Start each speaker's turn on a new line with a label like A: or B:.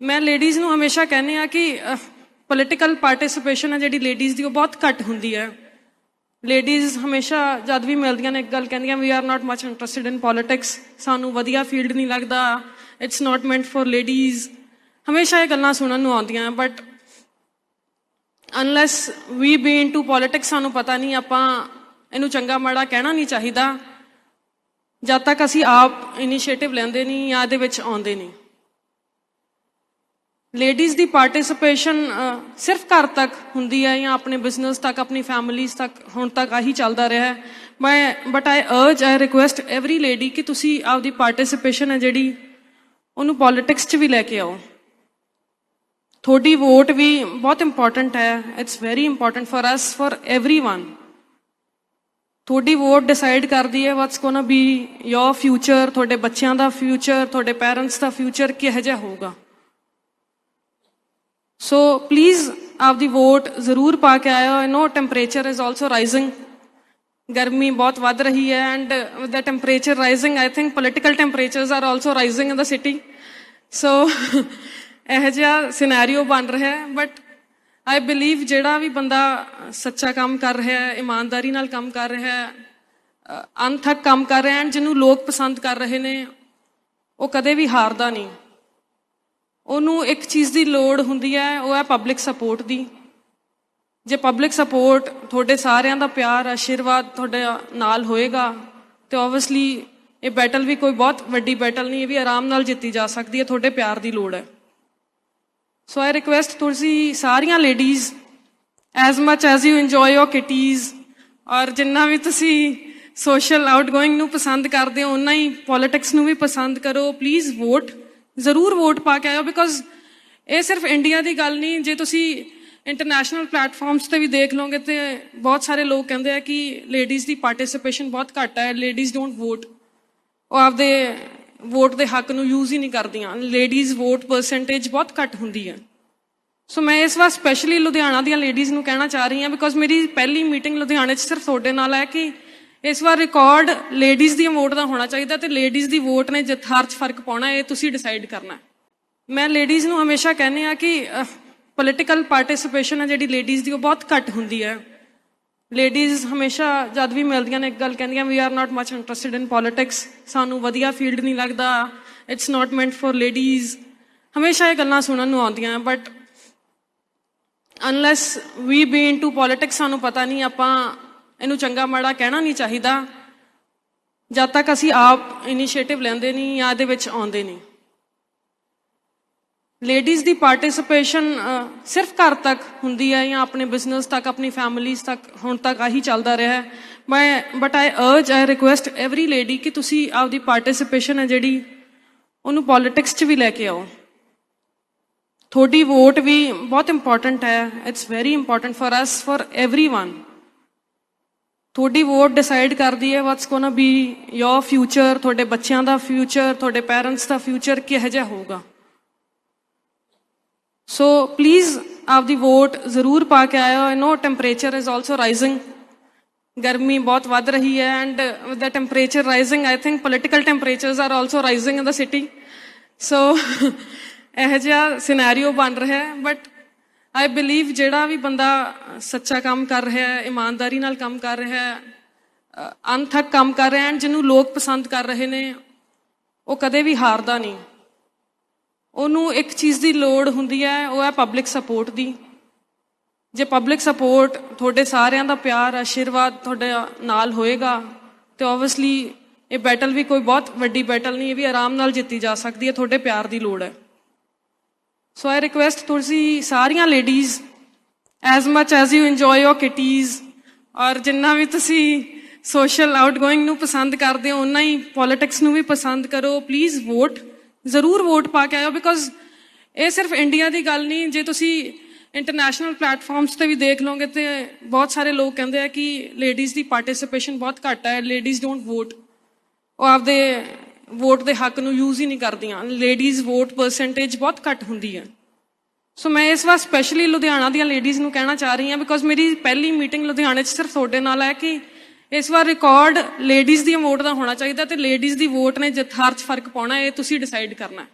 A: ਮੈਂ ਲੇਡੀਜ਼ ਨੂੰ ਹਮੇਸ਼ਾ ਕਹਿੰਦੀ ਆ ਕਿ ਪੋਲਿਟੀਕਲ ਪਾਰਟਿਸਿਪੇਸ਼ਨ ਹੈ ਜਿਹੜੀ ਲੇਡੀਜ਼ ਦੀ, ਉਹ ਬਹੁਤ ਘੱਟ ਹੁੰਦੀ ਹੈ। ਲੇਡੀਜ਼ ਹਮੇਸ਼ਾ ਜਦ ਵੀ ਮਿਲਦੀਆਂ ਨੇ, ਇੱਕ ਗੱਲ ਕਹਿੰਦੀਆਂ we are not much interested in politics ਸਾਨੂੰ ਵਧੀਆ ਫੀਲਡ ਨਹੀਂ ਲੱਗਦਾ। It's not meant for ladies ਹਮੇਸ਼ਾ ਇਹ ਗੱਲਾਂ ਸੁਣਨ ਨੂੰ ਆਉਂਦੀਆਂ but unless we be into politics ਸਾਨੂੰ ਪਤਾ ਨਹੀਂ, ਆਪਾਂ ਇਹਨੂੰ ਚੰਗਾ ਮਾੜਾ ਕਹਿਣਾ ਨਹੀਂ ਚਾਹੀਦਾ। ਜਦ ਤੱਕ ਅਸੀਂ ਆਪ ਇਨੀਸ਼ੀਏਟਿਵ ਲੈਂਦੇ ਨਹੀਂ ਜਾਂ ਇਹਦੇ ਵਿੱਚ ਆਉਂਦੇ ਨਹੀਂ। ਲੇਡੀਜ਼ ਦੀ ਪਾਰਟਿਸਿਪੇਸ਼ਨ ਸਿਰਫ ਘਰ ਤੱਕ ਹੁੰਦੀ ਹੈ ਜਾਂ ਆਪਣੇ ਬਿਜ਼ਨਸ ਤੱਕ, ਆਪਣੀ ਫੈਮਿਲੀਜ਼ ਤੱਕ, ਹੁਣ ਤੱਕ ਆਹੀ ਚੱਲਦਾ ਰਿਹਾ ਮੈਂ but I urge I request every lady ਕਿ ਤੁਸੀਂ ਆਪਦੀ ਪਾਰਟਿਸਿਪੇਸ਼ਨ ਹੈ ਜਿਹੜੀ, ਉਹਨੂੰ ਪੋਲਿਟਿਕਸ 'ਚ ਵੀ ਲੈ ਕੇ ਆਓ। ਤੁਹਾਡੀ ਵੋਟ ਵੀ ਬਹੁਤ ਇੰਪੋਰਟੈਂਟ ਹੈ। It's very important for us for everyone ਤੁਹਾਡੀ ਵੋਟ ਡਿਸਾਈਡ ਕਰਦੀ ਹੈ what's gonna be your future ਤੁਹਾਡੇ ਬੱਚਿਆਂ ਦਾ ਫਿਊਚਰ ਤੁਹਾਡੇ ਪੇਰੈਂਟਸ ਦਾ ਫਿਊਚਰ ਕਿਹੋ ਜਿਹਾ ਹੋਊਗਾ। ਸੋ ਪਲੀਜ਼ ਆਪਦੀ ਵੋਟ ਜ਼ਰੂਰ ਪਾ ਕੇ ਆਇਓ I know temperature is also rising ਗਰਮੀ ਬਹੁਤ ਵੱਧ ਰਹੀ ਹੈ and with the temperature rising I think political temperatures are also rising in the city so ਇਹ ਜਿਹਾ ਸਿਨੈਰੀਓ ਬਣ ਰਿਹਾ ਹੈ ਬਟ ਆਈ ਬਲੀਵ ਜਿਹੜਾ ਵੀ ਬੰਦਾ ਸੱਚਾ ਕੰਮ ਕਰ ਰਿਹਾ ਹੈ ਇਮਾਨਦਾਰੀ ਨਾਲ ਕੰਮ ਕਰ ਰਿਹਾ ਹੈ ਅ, ਕੰਮ ਕਰ ਰਿਹਾ ਹੈ ਜਿਹਨੂੰ ਲੋਕ ਪਸੰਦ ਕਰ ਰਹੇ ਨੇ ਉਹ ਕਦੇ ਵੀ ਹਾਰਦਾ ਨਹੀਂ। ਉਹਨੂੰ ਇੱਕ ਚੀਜ਼ ਦੀ ਲੋੜ ਹੁੰਦੀ ਹੈ, ਉਹ ਹੈ ਪਬਲਿਕ ਸਪੋਰਟ ਦੀ। ਜੇ ਪਬਲਿਕ ਸਪੋਰਟ ਤੁਹਾਡੇ ਸਾਰਿਆਂ ਦਾ ਪਿਆਰ, ਆਸ਼ੀਰਵਾਦ ਤੁਹਾਡੇ ਨਾਲ ਹੋਏਗਾ, ਤੇ ਆਬਵੀਅਸਲੀ ਇਹ ਬੈਟਲ ਵੀ ਕੋਈ ਬਹੁਤ ਵੱਡੀ ਬੈਟਲ ਨਹੀਂ, ਇਹ ਵੀ ਆਰਾਮ ਨਾਲ ਜਿੱਤੀ ਜਾ ਸਕਦੀ ਹੈ, ਤੁਹਾਡੇ ਪਿਆਰ ਦੀ ਲੋੜ ਹੈ। ਸੋ ਆਈ ਰਿਕੁਐਸਟ ਤੁਸੀਂ ਸਾਰੀਆਂ ladies as much as you enjoy your kitties ਔਰ ਜਿੰਨਾ ਵੀ ਤੁਸੀਂ ਸੋਸ਼ਲ ਆਊਟਗੋਇੰਗ ਨੂੰ ਪਸੰਦ ਕਰਦੇ ਹੋ ਉਨਾ ਹੀ ਪੋਲਿਟਿਕਸ ਨੂੰ ਵੀ ਪਸੰਦ ਕਰੋ। ਪਲੀਜ਼ ਵੋਟ ਜ਼ਰੂਰ ਵੋਟ ਪਾ ਕੇ ਆਇਓ ਬਿਕੋਜ਼ ਇਹ ਸਿਰਫ ਇੰਡੀਆ ਦੀ ਗੱਲ ਨਹੀਂ, ਜੇ ਤੁਸੀਂ ਇੰਟਰਨੈਸ਼ਨਲ ਪਲੇਟਫਾਰਮਸ ਤੇ ਵੀ ਦੇਖ ਲਓਗੇ ਤੇ ਬਹੁਤ ਸਾਰੇ ਲੋਕ ਕਹਿੰਦੇ ਆ ਕਿ ਲੇਡੀਜ਼ ਦੀ ਪਾਰਟਿਸਿਪੇਸ਼ਨ ਬਹੁਤ ਘੱਟ ਹੈ ਲੇਡੀਜ਼ ਡੋਨਟ ਵੋਟ ਉਹ ਆਪਦੇ ਵੋਟ ਦੇ ਹੱਕ ਨੂੰ ਯੂਜ਼ ਹੀ ਨਹੀਂ ਕਰਦੀਆਂ। ਲੇਡੀਜ਼ ਵੋਟ ਪਰਸੈਂਟੇਜ ਬਹੁਤ ਘੱਟ ਹੁੰਦੀ ਹੈ। ਸੋ ਮੈਂ ਇਸ ਵਾਰ ਸਪੈਸ਼ਲੀ ਲੁਧਿਆਣਾ ਦੀਆਂ ਲੇਡੀਜ਼ ਨੂੰ ਕਹਿਣਾ ਚਾਹ ਰਹੀ ਹਾਂ ਬਿਕੋਜ਼ ਮੇਰੀ ਪਹਿਲੀ ਮੀਟਿੰਗ ਲੁਧਿਆਣੇ 'ਚ ਸਿਰਫ ਤੁਹਾਡੇ ਨਾਲ ਹੈ ਕਿ ਇਸ ਵਾਰ ਰਿਕਾਰਡ ਲੇਡੀਜ਼ ਦੀ ਵੋਟ ਦਾ ਹੋਣਾ ਚਾਹੀਦਾ ਤੇ ਲੇਡੀਜ਼ ਦੀ ਵੋਟ ਨੇ ਜਿੱਤ 'ਚ ਫ਼ਰਕ ਪਾਉਣਾ, ਇਹ ਤੁਸੀਂ ਡਿਸਾਈਡ ਕਰਨਾ ਮੈਂ ਲੇਡੀਜ਼ ਨੂੰ ਹਮੇਸ਼ਾ ਕਹਿੰਦੀ ਆ ਕਿ ਪੋਲਿਟੀਕਲ ਪਾਰਟਿਸਿਪੇਸ਼ਨ ਹੈ ਜਿਹੜੀ ਲੇਡੀਜ਼ ਦੀ, ਉਹ ਬਹੁਤ ਘੱਟ ਹੁੰਦੀ ਹੈ। ਲੇਡੀਜ਼ ਹਮੇਸ਼ਾ ਜਦ ਵੀ ਮਿਲਦੀਆਂ ਨੇ, ਇੱਕ ਗੱਲ ਕਹਿੰਦੀਆਂ we are not much interested in politics ਸਾਨੂੰ ਵਧੀਆ ਫੀਲਡ ਨਹੀਂ ਲੱਗਦਾ it's not meant for ladies ਹਮੇਸ਼ਾ ਇਹ ਗੱਲਾਂ ਸੁਣਨ ਨੂੰ ਆਉਂਦੀਆਂ but unless we be into politics ਸਾਨੂੰ ਪਤਾ ਨਹੀਂ ਆਪਾਂ ਇਹਨੂੰ ਚੰਗਾ ਮਾੜਾ ਕਹਿਣਾ ਨਹੀਂ ਚਾਹੀਦਾ। ਜਦ ਤੱਕ ਅਸੀਂ ਆਪ ਇਨੀਸ਼ੀਏਟਿਵ ਲੈਂਦੇ ਨਹੀਂ ਜਾਂ ਇਹਦੇ ਵਿੱਚ ਆਉਂਦੇ ਨਹੀਂ। ਲੇਡੀਜ਼ ਦੀ ਪਾਰਟਿਸਿਪੇਸ਼ਨ ਸਿਰਫ ਘਰ ਤੱਕ ਹੁੰਦੀ ਹੈ ਜਾਂ ਆਪਣੇ ਬਿਜ਼ਨਸ ਤੱਕ, ਆਪਣੀ ਫੈਮਿਲੀਜ਼ ਤੱਕ, ਹੁਣ ਤੱਕ ਆਹੀ ਚੱਲਦਾ ਰਿਹਾ ਹੈ। ਮੈਂ but I urge I request every lady ਕਿ ਤੁਸੀਂ ਆਪਦੀ ਪਾਰਟਿਸਿਪੇਸ਼ਨ ਹੈ ਜਿਹੜੀ, ਉਹਨੂੰ ਪੋਲਿਟਿਕਸ 'ਚ ਵੀ ਲੈ ਕੇ ਆਓ। ਤੁਹਾਡੀ ਵੋਟ ਵੀ ਬਹੁਤ ਇੰਪੋਰਟੈਂਟ ਹੈ। It's very important for us for everyone ਤੁਹਾਡੀ ਵੋਟ ਡਿਸਾਈਡ ਕਰਦੀ ਹੈ what's gonna be your future ਤੁਹਾਡੇ ਬੱਚਿਆਂ ਦਾ ਫਿਊਚਰ ਤੁਹਾਡੇ ਪੈਰੈਂਟਸ ਦਾ ਫਿਊਚਰ ਕਿਹੋ ਜਿਹਾ ਹੋਊਗਾ। ਸੋ ਪਲੀਜ਼ ਆਪਦੀ ਵੋਟ ਜ਼ਰੂਰ ਪਾ ਕੇ ਆਇਓ। I know temperature is also rising ਗਰਮੀ ਬਹੁਤ ਵੱਧ ਰਹੀ ਹੈ and with the temperature rising I think political temperatures are also rising in the city so ਇਹ ਜਿਹਾ ਸਿਨੈਰੀਓ ਬਣ ਰਿਹਾ ਹੈ। ਬਟ ਆਈ ਬਲੀਵ ਜਿਹੜਾ ਵੀ ਬੰਦਾ ਸੱਚਾ ਕੰਮ ਕਰ ਰਿਹਾ ਹੈ ਇਮਾਨਦਾਰੀ ਨਾਲ ਕੰਮ ਕਰ ਰਿਹਾ ਹੈ ਅ, ਅਣਥੱਕ ਕੰਮ ਕਰ ਰਿਹਾ ਹੈ ਜਿਹਨੂੰ ਲੋਕ ਪਸੰਦ ਕਰ ਰਹੇ ਨੇ ਉਹ ਕਦੇ ਵੀ ਹਾਰਦਾ ਨਹੀਂ। ਉਹਨੂੰ ਇੱਕ ਚੀਜ਼ ਦੀ ਲੋੜ ਹੁੰਦੀ ਹੈ ਉਹ ਹੈ ਪਬਲਿਕ ਸਪੋਰਟ ਦੀ। ਜੇ ਪਬਲਿਕ ਸਪੋਰਟ ਤੁਹਾਡੇ ਸਾਰਿਆਂ ਦਾ ਪਿਆਰ ਆਸ਼ੀਰਵਾਦ ਤੁਹਾਡੇ ਨਾਲ ਹੋਏਗਾ ਤੇ ਆਬਵੀਅਸਲੀ ਇਹ ਬੈਟਲ ਵੀ ਕੋਈ ਬਹੁਤ ਵੱਡੀ ਬੈਟਲ ਨਹੀਂ ਇਹ ਵੀ ਆਰਾਮ ਨਾਲ ਜਿੱਤੀ ਜਾ ਸਕਦੀ ਹੈ ਤੁਹਾਡੇ ਪਿਆਰ ਦੀ ਲੋੜ ਹੈ। ਸੋ ਆਈ ਰਿਕੁਐਸਟ ਤੁਸੀਂ ਸਾਰੀਆਂ ladies as much as you enjoy your kitties ਔਰ ਜਿੰਨਾ ਵੀ ਤੁਸੀਂ ਸੋਸ਼ਲ ਆਊਟਗੋਇੰਗ ਨੂੰ ਪਸੰਦ ਕਰਦੇ ਹੋ ਉਨਾ ਹੀ ਪੋਲਿਟਿਕਸ ਨੂੰ ਵੀ ਪਸੰਦ ਕਰੋ। ਪਲੀਜ਼ ਵੋਟ ਜ਼ਰੂਰ ਵੋਟ ਪਾ ਕੇ ਆਇਓ ਬਿਕੋਜ਼ ਇਹ ਸਿਰਫ ਇੰਡੀਆ ਦੀ ਗੱਲ ਨਹੀਂ, ਜੇ ਤੁਸੀਂ ਇੰਟਰਨੈਸ਼ਨਲ ਪਲੇਟਫਾਰਮਸ ਤੇ ਵੀ ਦੇਖ ਲਓਗੇ ਤੇ ਬਹੁਤ ਸਾਰੇ ਲੋਕ ਕਹਿੰਦੇ ਆ ਕਿ ਲੇਡੀਜ਼ ਦੀ ਪਾਰਟਿਸਿਪੇਸ਼ਨ ਬਹੁਤ ਘੱਟ ਹੈ ਲੇਡੀਜ਼ ਡੋਨਟ ਵੋਟ ਉਹ ਆਪਦੇ ਵੋਟ ਦੇ ਹੱਕ ਨੂੰ ਯੂਜ਼ ਹੀ ਨਹੀਂ ਕਰਦੀਆਂ। ਲੇਡੀਜ਼ ਵੋਟ ਪਰਸੈਂਟੇਜ ਬਹੁਤ ਘੱਟ ਹੁੰਦੀ ਹੈ। ਸੋ ਮੈਂ ਇਸ ਵਾਰ ਸਪੈਸ਼ਲੀ ਲੁਧਿਆਣਾ ਦੀਆਂ ਲੇਡੀਜ਼ ਨੂੰ ਕਹਿਣਾ ਚਾਹ ਰਹੀ ਹਾਂ ਬਿਕੋਜ਼ ਮੇਰੀ ਪਹਿਲੀ ਮੀਟਿੰਗ ਲੁਧਿਆਣੇ 'ਚ ਸਿਰਫ ਤੁਹਾਡੇ ਨਾਲ ਹੈ ਕਿ ਇਸ ਵਾਰ ਰਿਕਾਰਡ ਲੇਡੀਜ਼ ਦੀ ਵੋਟ ਦਾ ਹੋਣਾ ਚਾਹੀਦਾ ਤੇ ਲੇਡੀਜ਼ ਦੀ ਵੋਟ ਨੇ ਜਿੱਤ 'ਚ ਫ਼ਰਕ ਪਾਉਣਾ, ਇਹ ਤੁਸੀਂ ਡਿਸਾਈਡ ਕਰਨਾ ਹੈ।